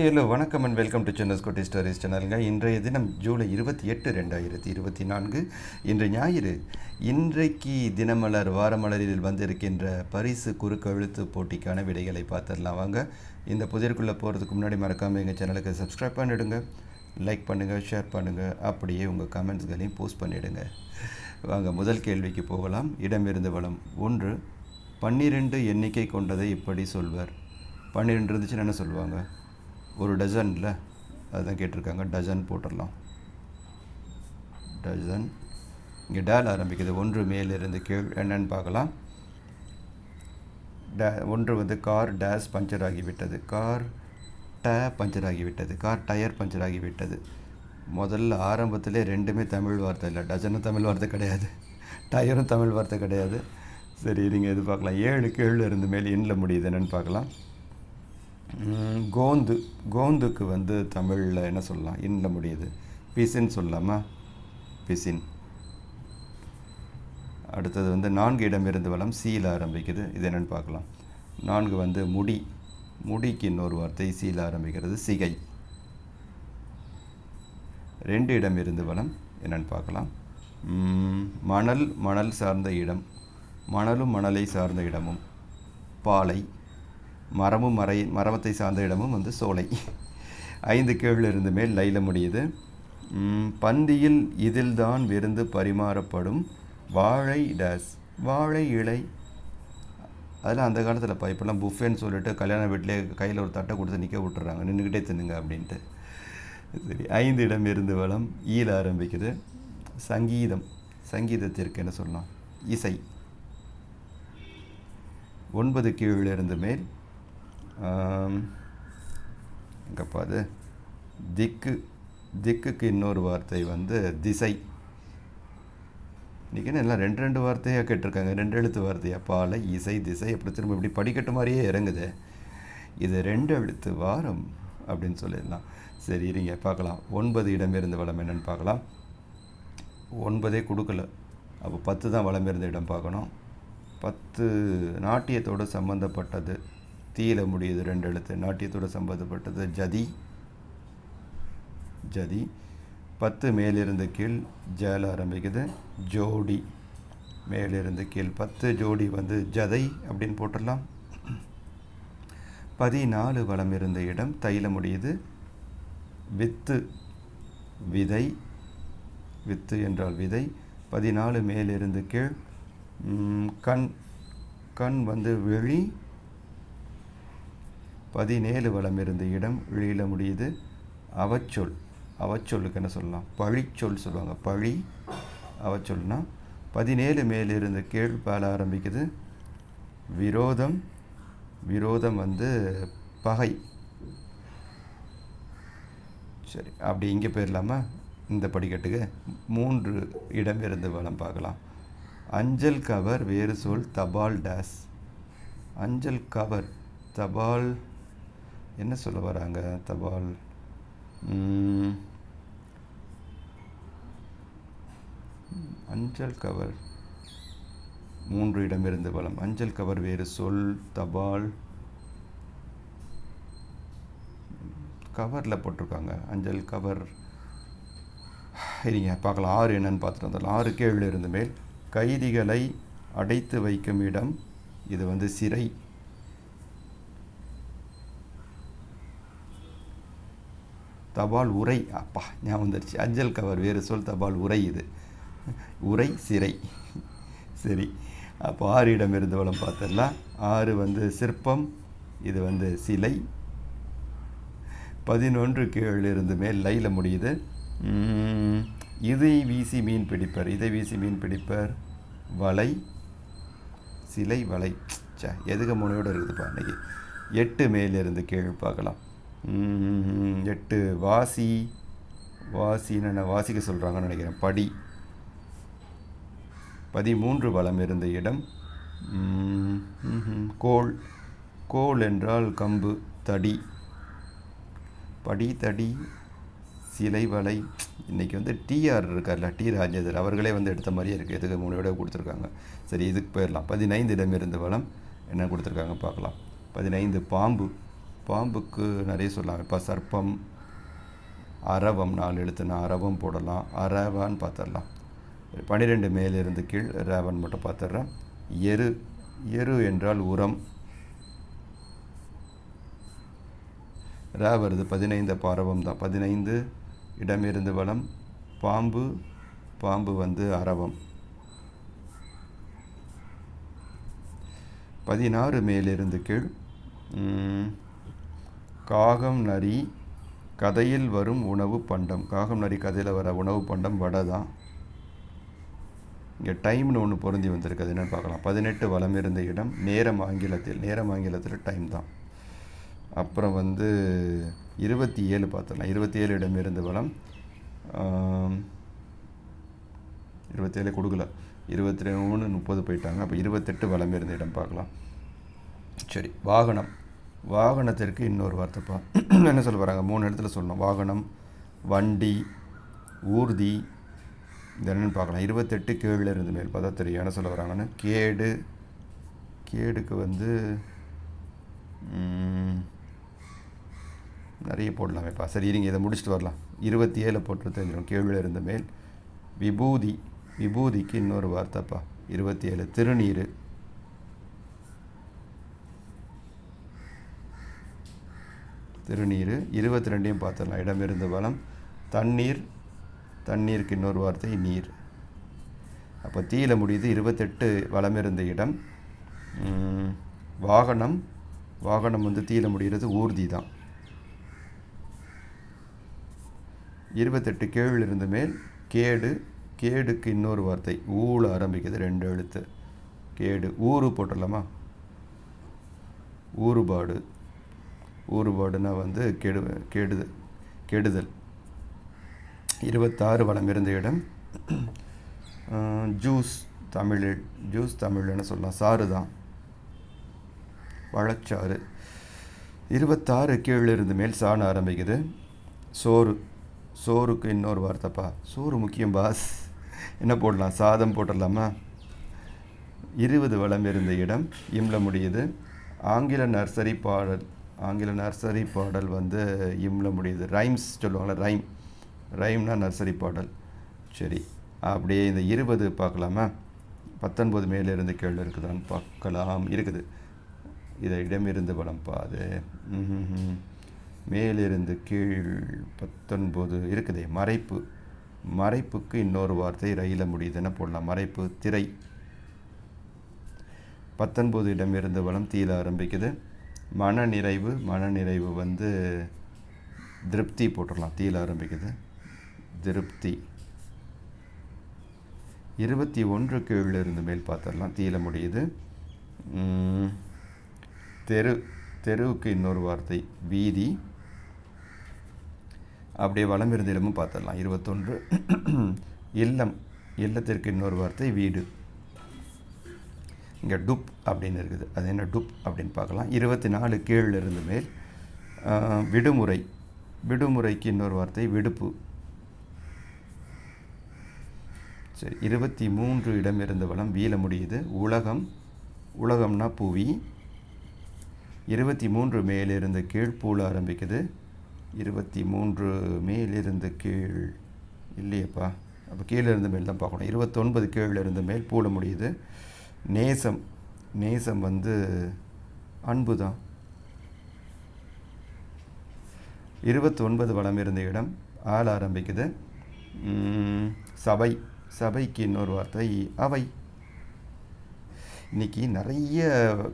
Hello வணக்கம் and welcome to சென்னஸ் கோட்டி stories சேனலுங்க இன்றைய தினம் ஜூலை இருபத்தி எட்டு ரெண்டாயிரத்தி இருபத்தி நான்கு. இன்று ஞாயிறு. இன்றைக்கு தினமலர் வாரமலரில் வந்திருக்கின்ற பரிசு குறுக்கெழுத்து போட்டிக்கான விடைகளை பார்த்துடலாம். வாங்க இந்த புதிர்க்குள்ளே போகிறதுக்கு முன்னாடி மறக்காமல் எங்கள் சேனலுக்கு சப்ஸ்கிரைப் பண்ணிவிடுங்க லைக் பண்ணுங்கள் ஷேர் பண்ணுங்கள் அப்படியே உங்கள் கமெண்ட்ஸ்களையும் போஸ்ட் பண்ணிவிடுங்க வாங்க முதல் கேள்விக்கு போகலாம். இடமிருந்து வளம். ஒன்று பன்னிரெண்டு எண்ணிக்கை கொண்டதை இப்படி சொல்வர். பன்னிரெண்டு இருந்துச்சுன்னு என்ன சொல்லுவாங்க? ஒரு டசனில் அதுதான் கேட்டிருக்காங்க டஜன் போட்டுடலாம். டஜன் இங்கே டேல் ஆரம்பிக்குது. ஒன்று மேலிருந்து கீழ் என்னன்னு பார்க்கலாம். டே ஒன்று வந்து கார் டேஸ் பஞ்சர் ஆகிவிட்டது. கார் ட பஞ்சர் ஆகிவிட்டது. கார் டயர் பஞ்சர் ஆகிவிட்டது. முதல்ல ஆரம்பத்திலே ரெண்டுமே தமிழ் வார்த்தை இல்லை. டஜனும் தமிழ் வார்த்தை கிடையாது. டயரும் தமிழ் வார்த்தை கிடையாது. சரி நீங்கள் இது பார்க்கலாம். ஏழு கீழ் இருந்து மேல் எண்ணில் முடியுது என்னென்னு பார்க்கலாம். கோந்து கோந்துக்கு வந்து தமிழில் என்ன சொல்லலாம்? இன்னில் முடியுது பிசின் சொல்லலாமா பிசின். அடுத்தது வந்து நான்கு இடமிருந்து வளம் சீல ஆரம்பிக்குது. இது என்னென்னு பார்க்கலாம். நான்கு வந்து முடி. முடிக்கு இன்னொரு வார்த்தை சீல ஆரம்பிக்கிறது சிகை. ரெண்டு இடம் இருந்து வளம் என்னென்னு பார்க்கலாம். மணல் மணல் சார்ந்த இடம். மணலும் மணலை சார்ந்த இடமும். பாலை. மரமும் மறை மரமத்தை சார்ந்த இடமும் வந்து சோலை. ஐந்து கீழ் இருந்து மேல் லைல முடியுது. பந்தியில் இதில்தான் விருந்து பரிமாறப்படும். வாழை டேஸ் வாழை இலை. அதெல்லாம் அந்த காலத்தில் பைப்பெல்லாம் புஃபேன்னு சொல்லிட்டு கல்யாண வீட்டிலே கையில் ஒரு தட்டை கொடுத்து நிற்க விட்டுறாங்க. நின்றுக்கிட்டே தின்னுங்க அப்படின்ட்டு. சரி ஐந்து இடம் இருந்து வளம் ஈல ஆரம்பிக்குது. சங்கீதம் சங்கீதத்திற்கு என்ன சொல்லலாம்? இசை. ஒன்பது கீழ் இருந்து மேல் எங்கப்பா அது திக்கு திக்குக்கு இன்னொரு வார்த்தை வந்து திசை. இன்றைக்கி எல்லாம் ரெண்டு ரெண்டு வார்த்தையாக கேட்டிருக்காங்க. ரெண்டு எழுத்து வார்த்தையாக பாலை இசை திசை. அப்படி திரும்ப இப்படி படிக்கட்டு மாதிரியே இறங்குது. இது ரெண்டு எழுத்து வாரம் அப்படின்னு சொல்லிடலாம் சரி இருங்க பார்க்கலாம். ஒன்பது இடம் இருந்த வளம் என்னென்னு பார்க்கலாம். ஒன்பதே கொடுக்கல. அப்போ பத்து தான் வளம் இருந்த இடம் பார்க்கணும். பத்து நாட்டியத்தோடு சம்மந்தப்பட்டது தீயில முடியுது ரெண்டு எழுத்து. நாட்டியத்தோடு சம்மந்தப்பட்டது ஜதி ஜதி. பத்து மேலிருந்து கீழ் ஜல ஆரம்பிக்குது. ஜோடி மேலிருந்து கீழ் பத்து. ஜோடி வந்து ஜதை அப்படின்னு போட்டுடலாம். பதினாலு வளம் இருந்த இடம் தைல முடியுது. வித்து விதை வித்து என்றால் விதை. பதினாலு மேலிருந்து கீழ் கண் கண் வந்து விழி பதினேழு வளம் இருந்த இடம் விழியில முடியுது. அவச்சொல் அவச்சொல்லுக்கு என்ன சொல்லலாம்? பழிச்சொல் சொல்லுவாங்க. பழி அவச்சொல்னா பதினேழு மேலிருந்து கீழ் பால ஆரம்பிக்குது. விரோதம் விரோதம் வந்து பகை. சரி அப்படி இங்கே போயிடலாமா? இந்த படிக்கட்டுக்கு மூன்று இடம் இருந்து வளம் பார்க்கலாம். அஞ்சல் கவர் வேறு சொல் தபால் டேஸ். அஞ்சல் கவர் தபால் என்ன சொல்ல வராங்க தபால்? அஞ்சல் கவர். மூன்று இடமிருந்து வளம் அஞ்சல் கவர் வேறு சொல் தபால். கவரில் போட்டிருக்காங்க. அஞ்சல் கவர். இருங்க பார்க்கலாம். ஆறு என்னன்னு பார்த்துட்டு வந்துடலாம். ஆறு கீழ் இருந்து மேல். கைதிகளை அடைத்து வைக்கும் இடம். இது வந்து சிறை. தபால் உரை. அப்பா ஞாபகம் வந்துருச்சு. அஞ்சல் கவர் வேறு சொல் தபால் உரை இது. உரை சிறை. சரி அப்போ ஆறு இடம் இருந்தவளம் பார்த்துடலாம். ஆறு வந்து சிற்பம் இது வந்து சிலை. பதினொன்று கீழ் இருந்து மேல் லைல முடியுது. இதை வீசி மீன் பிடிப்பர். இதை வீசி மீன் பிடிப்பர். வலை. சிலை வலை. ச்சே எதுக முனையோடு இருக்குதுப்பா அன்றைக்கி எட்டு மேலிருந்து கீழ் பார்க்கலாம். எட்டு வாசி. வாசின்னு என்னென்ன? வாசிக்க சொல்கிறாங்கன்னு நினைக்கிறேன். படி. பதிமூன்று வளம் இருந்த இடம். கோல். கோல் என்றால் கம்பு தடி. படி தடி சிலை வலை. இன்றைக்கி வந்து டிஆர் இருக்கார்ல டி ராஜேந்தர் அவர்களே வந்து எடுத்த மாதிரியே இருக்குது எதுக்கு மூணு விட கொடுத்துருக்காங்க. சரி இதுக்கு போயிடலாம். பதினைந்து இடம் இருந்த வளம். என்ன கொடுத்துருக்காங்க பார்க்கலாம். பதினைந்து பாம்பு. பாம்புக்கு நிறைய சொல்லலாம் இப்போ சர்ப்பம் அரவம் நாலு எழுத்துனா அரவம் போடலாம். அரவான்னு பார்த்துடலாம் பன்னிரெண்டு மேலிருந்து கீழ் ரேவன் மட்டும் பார்த்துட்றேன் எரு எரு என்றால் உரம். ரே வருது பதினைந்து பரவம் தான். பதினைந்து இடமிருந்து வளம். பாம்பு பாம்பு வந்து அரவம். பதினாறு மேலிருந்து கீழ் காகம் நரி கதையில் வரும் உணவு பண்டம். காகம் நரி கதையில் வர உணவு பண்டம் வடை தான் இங்கே டைம்னு ஒன்று பொருந்தி வந்திருக்கு அது என்னன்னு பார்க்கலாம். பதினெட்டு வளம் இருந்த இடம் நேரம் ஆங்கிலத்தில். நேரம் ஆங்கிலத்தில் டைம் தான். அப்புறம் வந்து இருபத்தி ஏழு பார்த்துடலாம். இருபத்தி ஏழு இடம் இருந்த வளம். இருபத்தேழு கொடுக்கல. இருபத்தி மூணு முப்பது போயிட்டாங்க. அப்போ இருபத்தெட்டு வளம் இருந்த இடம் பார்க்கலாம். சரி வாகனம். வாகனத்திற்கு இன்னொரு வார்த்தைப்பா என்ன சொல்ல வராங்க மூணு இடத்துல சொல்லணும். வாகனம் வண்டி ஊர்தி இது பார்க்கலாம். இருபத்தெட்டு கீழே இருந்து மேல் பார்த்தா தெரியும் என்ன சொல்ல வராங்கன்னு? கேடு கேடுக்கு வந்து நிறைய போடலாமேப்பா சரி இருங்க இதை முடிச்சுட்டு வரலாம். இருபத்தி ஏழு போட்டு தெரிஞ்சிடும். கீழே இருந்த மேல் விபூதி விபூதிக்கு இன்னொரு வார்த்தைப்பா இருபத்தி ஏழு திருநீர். திருநீர். இருபத்தி ரெண்டையும் பார்த்துடலாம். இடமிருந்து வளம். தண்ணீர். தண்ணீருக்கு இன்னொரு வார்த்தை நீர். அப்போ தீயில முடியுது. இருபத்தெட்டு வளம் இருந்த இடம். வாகனம். வாகனம் வந்து தீயில முடிகிறது ஊர்தி தான். இருபத்தெட்டு கேள் இருந்த மேல். கேடு. கேடுக்கு இன்னொரு வார்த்தை. ஊழ ஆரம்பிக்குது. ரெண்டு எழுத்து. கேடு. ஊறு போட்டுடலாமா? ஊறுபாடு. ஊறுபாடுனா வந்து கெடு கெடுது கெடுதல். இருபத்தாறு வளம் இருந்த இடம். ஜூஸ் தமிழில் ஜூஸ் தமிழ்னு சொல்லலாம். சாறு தான். வழச்சாறு இருபத்தாறு கீழே இருந்து மேல் சாண ஆரம்பிக்குது. சோறு சோறுக்கு இன்னொரு வார்த்தைப்பா. சோறு முக்கியம் பாஸ். என்ன போடலாம்? சாதம் போட்டுடலாமா? இருபது வளம் இருந்த இடம். இம்ல முடியுது. ஆங்கில நர்சரி பாடல் ஆங்கில நர்சரி பாடல் வந்து இம்ல முடியுது. ரைம்ஸ் சொல்லுவாங்கள்ல ரைம் ரைம்னா நர்சரி பாடல். சரி அப்படியே இந்த இருபது பார்க்கலாமா? பத்தொன்பது மேலிருந்து கீழே இருக்குதான்னு பார்க்கலாம். இருக்குது. இதை இடமிருந்து வளம் பாது. மேலிருந்து கீழ் பத்தொன்பது இருக்குதே. மறைப்பு. மறைப்புக்கு இன்னொரு வார்த்தை ரயில முடியுதுன்னு போடலாம். மறைப்பு திரை. பத்தொன்பது இடமிருந்து வளம் தீல ஆரம்பிக்குது. மன நிறைவு மன நிறைவு வந்து திருப்தி போட்டுடலாம். தீல ஆரம்பிக்குது. திருப்தி. இருபத்தி ஒன்று கீழ் இருந்து மேல் பார்த்துடலாம். தீல முடியுது. தெரு தெருவுக்கு இன்னொரு வார்த்தை. வீதி. அப்படியே வளம் இருந்த இடமும் பார்த்துடலாம். இருபத்தொன்று. இல்லம். இல்லத்திற்கு இன்னொரு வார்த்தை வீடு. இங்கே டுப் அப்படின்னு இருக்குது. அது என்ன டுப் அப்படின்னு பார்க்கலாம். இருபத்தி நாலு கீழில் இருந்து மேல் விடுமுறை. விடுமுறைக்கு இன்னொரு வார்த்தை விடுப்பு. சரி இருபத்தி மூன்று இடம் இருந்த வளம் வீழ முடியுது. உலகம் உலகம்னா புவி. இருபத்தி மூன்று மேலிருந்து கீழ் பூல ஆரம்பிக்குது. இருபத்தி மூன்று மேலிருந்து கீழ் இல்லையப்பா. அப்போ கீழே இருந்து மேல் தான் பார்க்கணும். இருபத்தொன்பது கீழிருந்து மேல் பூல முடியுது. நேசம் நேசம் வந்து அன்பு தான் இருபத்தொன்பது வளம் இருந்த இடம் ஆள் ஆரம்பிக்குது. சபை சபைக்கு இன்னொரு வார்த்தை அவை. இன்னைக்கு நிறைய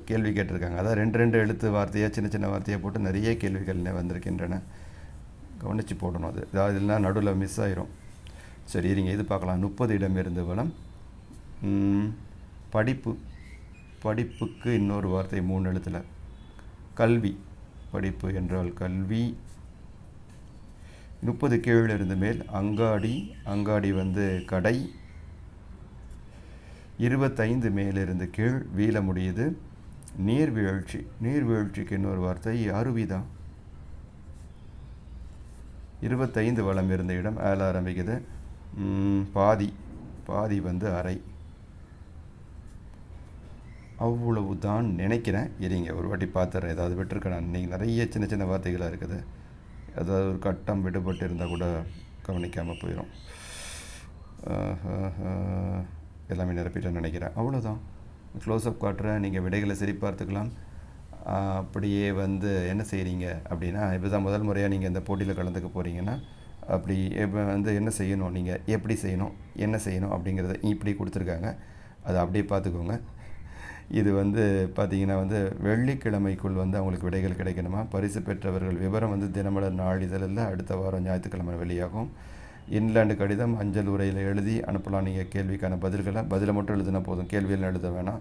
கேள்வி கேட்டிருக்காங்க. அதான் ரெண்டு ரெண்டு எழுத்து வார்த்தையாக சின்ன சின்ன வார்த்தையாக போட்டு நிறைய கேள்விகள் வந்திருக்கின்றன. கவனித்து போடணும் அது. அதாவது இல்லைனா நடுவில் மிஸ் ஆயிரும். சரி இருங்க இது பார்க்கலாம். முப்பது இடம் இருந்து வளம். படிப்பு படிப்புக்கு இன்னொரு வார்த்தை மூணு எழுத்தில். கல்வி படிப்பு என்றால் கல்வி. முப்பது கீழ் இருந்து மேல். அங்காடி அங்காடி வந்து கடை. இருபத்தைந்து மேலிருந்து கீழ். வீழ முடியுது. நீர்வீழ்ச்சி நீர்வீழ்ச்சிக்கு இன்னொரு வார்த்தை அருவிதான். இருபத்தைந்து வளம் இருந்த இடம் ஆல ஆரம்பிக்குது. பாதி பாதி வந்து அரை அவ்வளவு தான் நினைக்கிறேன். இருங்க ஒரு வாட்டி பார்த்துறேன். ஏதாவது விட்டுருக்கேன் நீங்கள் நிறைய சின்ன சின்ன வார்த்தைகளாக இருக்குது. அதாவது ஒரு கட்டம் விடுபட்டு இருந்தால் கூட கவனிக்காமல் போயிடும் எல்லாமே நிரப்பிட்டேன்னு நினைக்கிறேன். அவ்வளோதான் க்ளோஸ்அப் காட்டுறேன். நீங்கள் விடைகளை சரி பார்த்துக்கலாம் அப்படியே வந்து என்ன செய்கிறீங்க அப்படின்னா இப்போ தான் முதல் முறையாக நீங்கள் இந்த போட்டியில் கலந்துக்க போகிறீங்கன்னா அப்படி இப்போ வந்து என்ன செய்யணும்? நீங்கள் எப்படி செய்யணும்? என்ன செய்யணும்? அப்படிங்கிறத இப்படி கொடுத்துருக்காங்க. அதை அப்படியே பார்த்துக்கோங்க. இது வந்து பார்த்திங்கன்னா வந்து வெள்ளிக்கிழமைக்குள் வந்து அவங்களுக்கு விடைகள் கிடைக்கணுமா? பரிசு பெற்றவர்கள் விவரம் வந்து தினமலர் நாளிதழில் அடுத்த வாரம் ஞாயிற்றுக்கிழமை வெளியாகும். இன்லாண்டு கடிதம் அஞ்சல் உரையில் எழுதி அனுப்பலாம். நீங்கள் கேள்விக்கான பதில்களை பதிலை மட்டும் எழுதுனா போதும். கேள்வியெல்லாம் எழுத வேணாம்.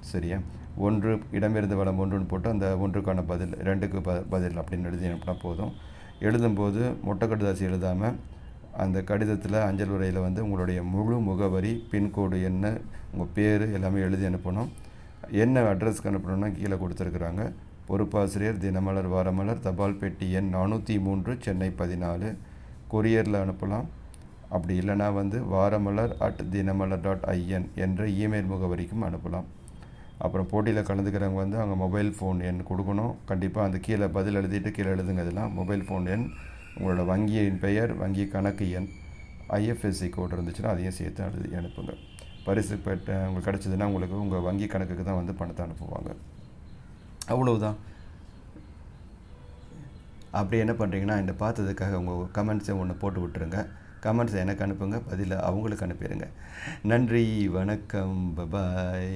சரியா? ஒன்று இடமிருந்து வளம் ஒன்றுன்னு போட்டு அந்த ஒன்றுக்கான பதில் ரெண்டுக்கு ப பதில் அப்படின்னு எழுதி அனுப்பினா போதும். எழுதும்போது மொட்டை கடிதாசி எழுதாமல் அந்த கடிதத்தில் அஞ்சல் உரையில் வந்து உங்களுடைய முழு முகவரி பின்கோடு என்ன உங்கள் பேர் எல்லாமே எழுதி அனுப்பணும். என்ன அட்ரஸ்க்கு அனுப்பணும்னா கீழே கொடுத்துருக்குறாங்க. பொறுப்பாசிரியர் தினமலர் வாரமலர் தபால் பெட்டி எண் நானூற்றி மூன்று சென்னை பதினாலு. கொரியரில் அனுப்பலாம். அப்படி இல்லைனா வந்து Varamalar at Dinamalar dot I N என்ற இமெயில் முகவரிக்கும் அனுப்பலாம். அப்புறம் போட்டியில் கலந்துக்கிறவங்க வந்து அவங்க மொபைல் ஃபோன் எண் கொடுக்கணும். கண்டிப்பாக அந்த கீழே பதில் எழுதிட்டு கீழே எழுதுங்க இதெல்லாம். மொபைல் ஃபோன் எண் உங்களோட வங்கியின் பெயர் வங்கி கணக்கு எண் ஐஎஃப்எஸ்சி கோட் இருந்துச்சுன்னா அதையும் சேர்த்து எழுதி அனுப்புங்க. பரிசு பெற்ற உங்களுக்கு கிடச்சதுன்னா உங்களுக்கு உங்கள் வங்கி கணக்குக்கு தான் வந்து பணத்தை அனுப்புவாங்க. அவ்வளவுதான். அப்படி என்ன பண்ணுறீங்கன்னா இந்த பார்த்ததுக்காக உங்கள் கமெண்ட்ஸை ஒன்று போட்டு விட்டுருங்க. கமெண்ட்ஸை எனக்கு அனுப்புங்க பதில் அவங்களுக்கு அனுப்பிடுங்க. நன்றி வணக்கம் பபாய்